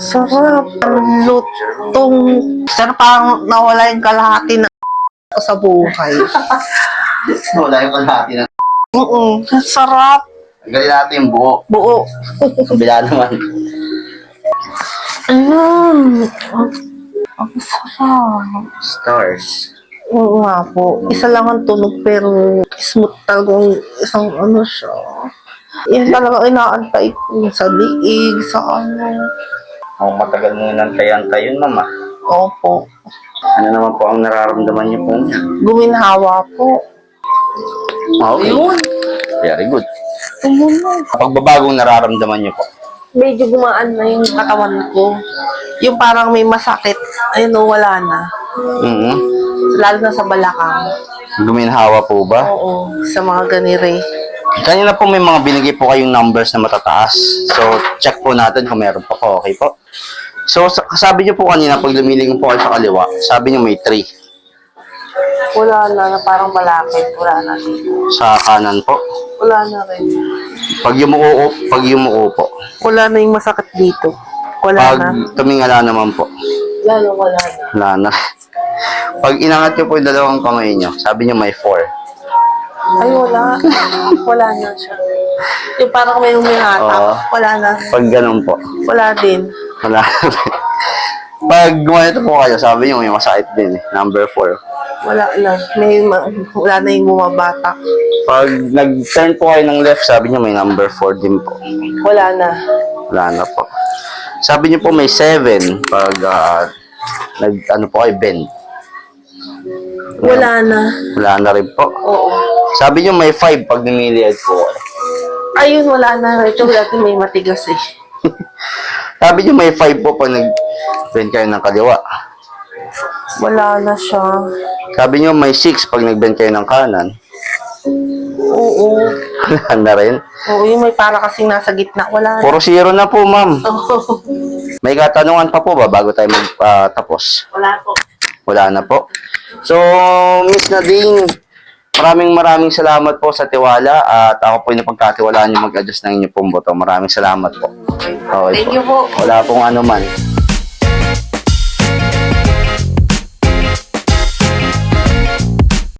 Sarap. Lutong. Sarap parang nawala yung kalahati na ko sa buhay. Wala yung kalahati na. Oo. Sarap. Tanggalin natin yung buo. Buo. Kabila naman. Mm. Ang sarap. Stars. Oo nga po. Isa lang ang tunog pero smooth talagang isang ano siya. Yan talaga inaantay ko sa liig, sa ano. Oh, matagal mo nantay-antay yun, mama. Opo. Ano naman po ang nararamdaman niyo po niya? Guminhawa po. Okay. Ayun. Very good. Na. Pagbabagong nararamdaman niyo po. Medyo gumaan na yung katawan ko. Yung parang may masakit. Ayun o, wala na. mm Lalo na sa balakang. Guminhawa po ba? Oo. Sa mga ganire. Kanina po may mga binigay po kayong numbers na matataas. So, check po natin kung meron pa po. Okay po? So, sa- sabi niyo po kanina, pag lumilingon po kayo sa kaliwa, sabi niyo may 3. Wala na, na parang malapit. Wala na. Sa kanan po. Wala na rin. Pag yumuo, pag yumuo po. Wala na yung masakit dito. Wala Pag na. tumingala naman po. Lalo wala na. Wala na. Pag inangat niyo po yung dalawang kamay niyo, sabi niyo may 4. Ay, wala. Wala na siya. Yung parang may humihatak. Oo. Wala na. Pag ganun po, Wala din. wala. Pag gumanito po kayo, sabi niyo may masakit din eh. Number 4. Wala na. May, ma- wala na yung bumabatak. Pag nag-turn po kayo ng left, sabi niyo may number 4 din po. Wala na. Wala na po. Sabi niyo po may 7 pag ah, nag ano po kayo bend. Wala na. Wala na rin po. Oo. Sabi niyo may 5 pag nimiliad po. Ayun, wala na. Ito dati may matigas eh. Sabi niyo may 5 po pag nag-bend kayo ng kaliwa. Wala na siya. Sabi niyo may 6 pag nag-bend kayo ng kanan. Oo. Wala na rin. Oo, yung may para kasing nasa gitna. Wala na. Puro zero na po, ma'am. Oo. May katanungan pa po ba bago tayo magtapos? wala po. Wala na po. So, Miss Nadine, maraming maraming salamat po sa tiwala at ako po yung napagkatiwalaan niyo mag-adjust ng inyong pong boto. Maraming salamat po. Okay Thank po. you po. Wala pong ano man.